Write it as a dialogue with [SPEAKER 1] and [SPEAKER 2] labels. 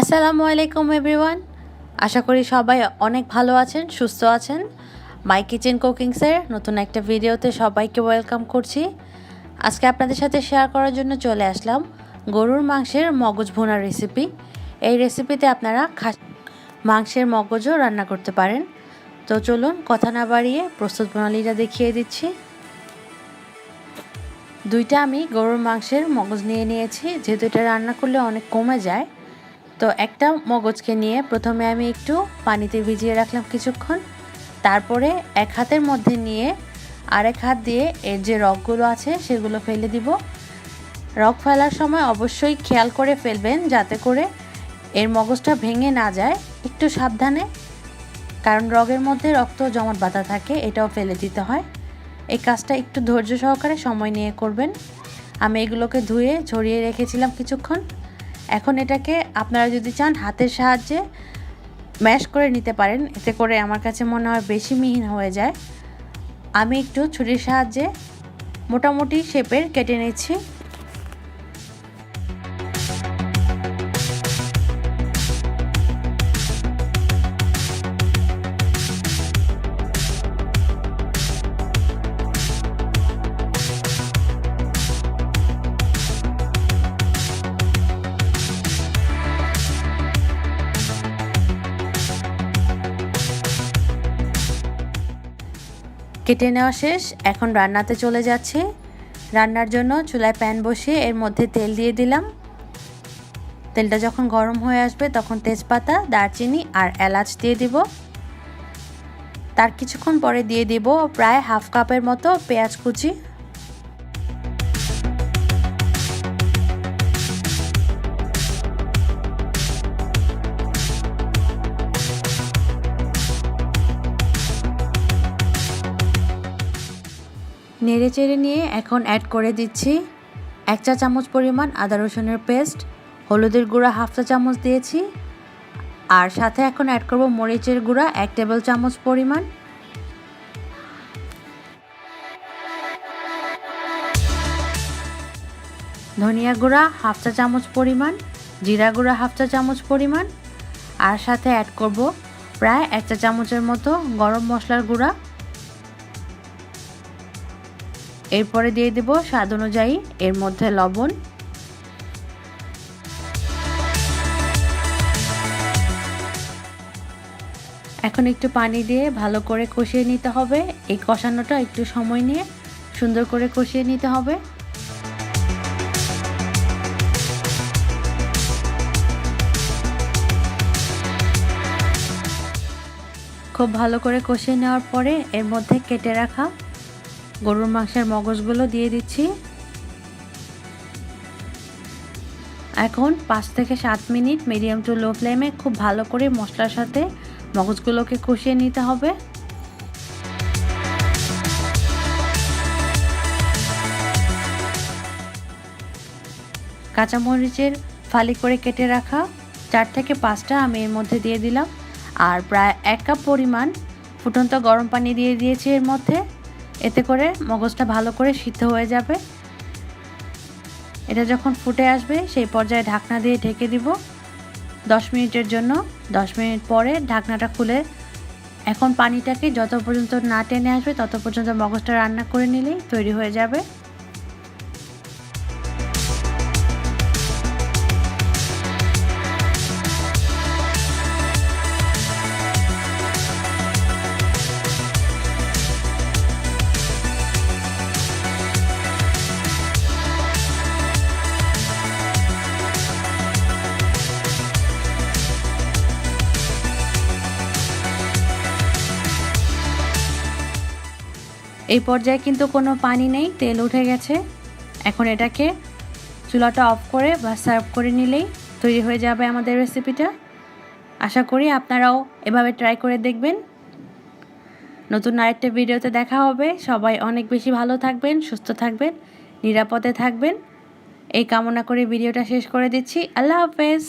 [SPEAKER 1] আসসালামু আলাইকুম এভরিওয়ান আশা করি সবাই অনেক ভালো আছেন, সুস্থ আছেন। মাই কিচেন কুকিংসের নতুন একটা ভিডিওতে সবাইকে ওয়েলকাম করছি। আজকে আপনাদের সাথে শেয়ার করার জন্য চলে আসলাম গরুর মাংসের মগজ ভুনার রেসিপি এই রেসিপিতে আপনারা খাস মাংসের মগজও রান্না করতে পারেন। তো চলুন কথা না বাড়িয়ে প্রস্তুত প্রণালীটা দেখিয়ে দিচ্ছি। দুইটা আমি গরুর মাংসের মগজ নিয়ে নিয়েছি, যেহেতু এটা রান্না করলে অনেক কমে যায়। তো একটা মগজকে নিয়ে প্রথমে আমি একটু পানিতে ভিজিয়ে রাখলাম কিছুক্ষণ। তারপরে এক হাতের মধ্যে নিয়ে আরেক হাত দিয়ে এর যে রগগুলো আছে সেগুলো ফেলে দিব। রগ ফেলার সময় অবশ্যই খেয়াল করে ফেলবেন যাতে করে এর মগজটা ভেঙে না যায়। একটু সাবধানে, কারণ রগের মধ্যে রক্ত জমাট বাঁধা থাকে, এটাও ফেলে দিতে হয়। এই কাজটা একটু ধৈর্য সহকারে সময় নিয়ে করবেন। আমি এগুলোকে ধুয়ে, ঝরিয়ে রেখেছিলাম কিছুক্ষণ। এখন এটাকে আপনারা যদি চান হাতের সাহায্যে ম্যাশ করে নিতে পারেন, এতে করে আমার কাছে মনে হয় বেশি মিহিন হয়ে যায়। আমি একটু ছুরির সাহায্যে মোটামুটি শেপের কেটে নিচ্ছি। কেটে নেওয়া শেষ। এখন রান্নাতে চলে যাচ্ছে। রান্নার জন্য চুলায় প্যান বসিয়ে এর মধ্যে তেল দিয়ে দিলাম। তেলটা যখন গরম হয়ে আসবে তখন তেজপাতা, দারচিনি আর এলাচ দিয়ে দিব। তার কিছুক্ষণ পরে দিয়ে দিব প্রায় হাফ কাপের মতো পেঁয়াজ কুচি। নেড়ে চেড়ে নিয়ে এখন অ্যাড করে দিচ্ছি এক চা চামচ পরিমাণ আদা রসুনের পেস্ট হলুদের গুঁড়া হাফ চা চামচ দিয়েছি, আর সাথে এখন অ্যাড করব মরিচের গুঁড়া এক টেবিল চামচ পরিমাণ। ধনিয়া গুঁড়া হাফ চা চামচ পরিমাণ, জিরা গুঁড়া হাফ চা চামচ পরিমাণ, আর সাথে অ্যাড করব প্রায় এক চা চামচের মতো গরম মশলার গুঁড়া। এরপরে দিয়ে দেব স্বাদ অনুযায়ী এর মধ্যে লবণ। এখন একটু পানি দিয়ে ভালো করে কষিয়ে নিতে হবে। এই কষানোটা একটু সময় নিয়ে সুন্দর করে কষিয়ে নিতে হবে। খুব ভালো করে কষিয়ে নেওয়ার পরে এর মধ্যে কেটে রাখা গরুর মাংসের মগজগুলো দিয়ে দিচ্ছি। এখন পাঁচ থেকে সাত মিনিট মিডিয়াম টু লো ফ্লেমে খুব ভালো করে মশলার সাথে মগজগুলোকে কষিয়ে নিতে হবে। কাঁচামরিচের ফালি করে কেটে রাখা চার থেকে পাঁচটা আমি এর মধ্যে দিয়ে দিলাম। আর প্রায় এক কাপ পরিমাণ ফুটন্ত গরম পানি দিয়ে দিয়েছি এর মধ্যে। এতে করে মগজটা ভালো করে সিদ্ধ হয়ে যাবে। এটা যখন ফুটে আসবে, সেই পর্যায়ে ঢাকনা দিয়ে ঢেকে দিব। দশ মিনিটের জন্য। দশ মিনিট পরে ঢাকনাটা খুলে এখন পানিটাকে যত পর্যন্ত না টেনে আসবে, তত পর্যন্ত মগজটা রান্না করে নিলেই তৈরি হয়ে যাবে। এই পর্যায়ে কিন্তু কোনো পানি নেই, তেল উঠে গেছে। এখন এটাকে চুলাটা অফ করে বা সার্ভ করে নিলেই তৈরি হয়ে যাবে আমাদের রেসিপিটা। আশা করি আপনারাও এভাবে ট্রাই করে দেখবেন। নতুন আরেকটা ভিডিওতে দেখা হবে। সবাই অনেক বেশি ভালো থাকবেন, সুস্থ থাকবেন, নিরাপদে থাকবেন। এই কামনা করে ভিডিওটা শেষ করে দিচ্ছি। আল্লাহ হাফেজ।